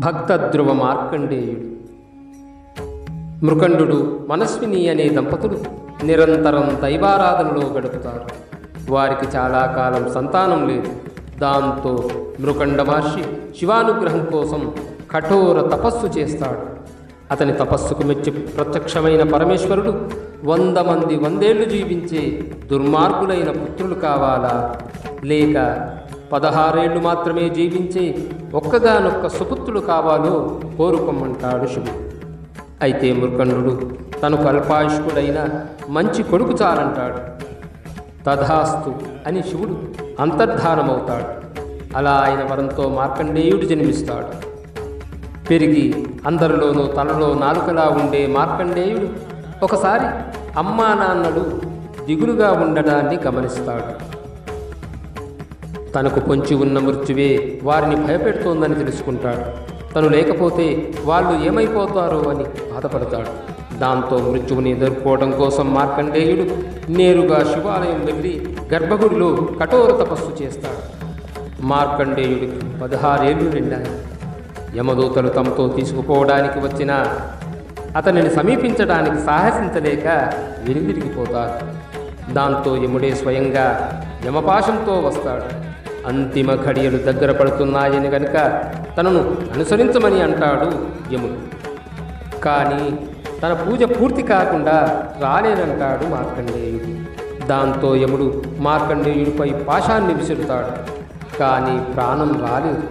భక్తధ్రువ మార్కండేయుడు మృకండు మనస్విని అనే దంపతులు నిరంతరం దైవారాధనలో గడుపుతారు. వారికి చాలా కాలం సంతానం లేదు. దాంతో మృకండ మహర్షి శివానుగ్రహం కోసం కఠోర తపస్సు చేస్తాడు. అతని తపస్సుకు మెచ్చి ప్రత్యక్షమైన పరమేశ్వరుడు వంద మంది వందేళ్ళు జీవించే దుర్మార్గులైన పుత్రులు కావాలా? లేక పదహారేళ్ళు మాత్రమే జీవించే ఒక్కగానొక్క సుపుత్రుడు కావాలో కోరుకోమంటాడు శివుడు. అయితే మృకండు తనకు అల్పాయుష్కుడైన మంచి కొడుకు చాలంటాడు. తథాస్తు అని శివుడు అంతర్ధానమవుతాడు. అలా ఆయన వరంతో మార్కండేయుడు జన్మిస్తాడు. పెరిగి అందరిలోనూ తనలో నాలుకలా ఉండే మార్కండేయుడు ఒకసారి అమ్మా నాన్నలు దిగులుగా ఉండడాన్ని గమనిస్తాడు. తనకు పొంచి ఉన్న మృత్యువే వారిని భయపెడుతోందని తెలుసుకుంటాడు. తను లేకపోతే వాళ్ళు ఏమైపోతారో అని బాధపడతాడు. దాంతో మృత్యువుని ఎదుర్కోవడం కోసం మార్కండేయుడు నేరుగా శివాలయం వెళ్ళి గర్భగుడిలో కఠోర తపస్సు చేస్తాడు. మార్కండేయుడికి పదహారేళ్ళు నిండాయి. యమదూతలు తమతో తీసుకుపోవడానికి వచ్చిన అతనిని సమీపించడానికి సాహసించలేక వెనుదిరిగిపోతారు. దాంతో యముడే స్వయంగా యమపాశంతో వస్తాడు. అంతిమ ఘడియలు దగ్గర పడుతున్నాయని గనుక తనను అనుసరించమని అంటాడు యముడు. కానీ తన పూజ పూర్తి కాకుండా రాలేనంటాడు మార్కండేయుడు. దాంతో యముడు మార్కండేయుడిపై పాశాన్ని విసురుతాడు. కానీ ప్రాణం రాలేదు.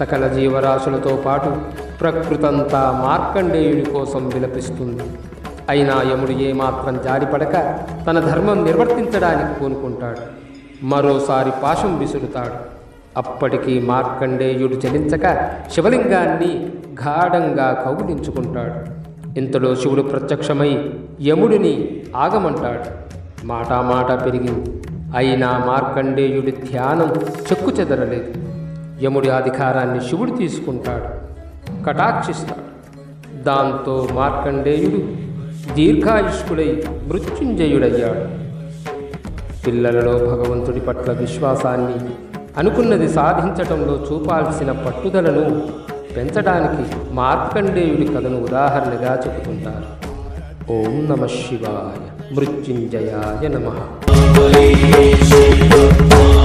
సకల జీవరాశులతో పాటు ప్రకృతంతా మార్కండేయుడి కోసం విలపిస్తుంది. అయినా యముడు ఏమాత్రం జారిపడక తన ధర్మం నిర్వర్తించడానికి పూనుకుంటాడు. మరోసారి పాశం విసురుతాడు. అప్పటికి మార్కండేయుడు చలించక శివలింగాన్ని గాఢంగా కౌగిలించుకుంటాడు. ఇంతలో శివుడు ప్రత్యక్షమై యముడిని ఆగమంటాడు. మాటామాట పెరిగింది అయినా మార్కండేయుడి ధ్యానం చెక్కు చెదరలేదు. యముడి అధికారాన్ని శివుడు తీసుకుంటాడు కటాక్షిస్తాడు. దాంతో మార్కండేయుడు దీర్ఘాయుష్కుడై మృత్యుంజయుడయ్యాడు. పిల్లలలో భగవంతుడి పట్ల విశ్వాసాన్ని అనుకున్నది సాధించటంలో చూపాల్సిన పట్టుదలను పెంచడానికి మార్కండేయుడి కథను ఉదాహరణగా చెబుతుంటారు. ఓం నమ శివాయ. మృత్యుంజయాయ నమ.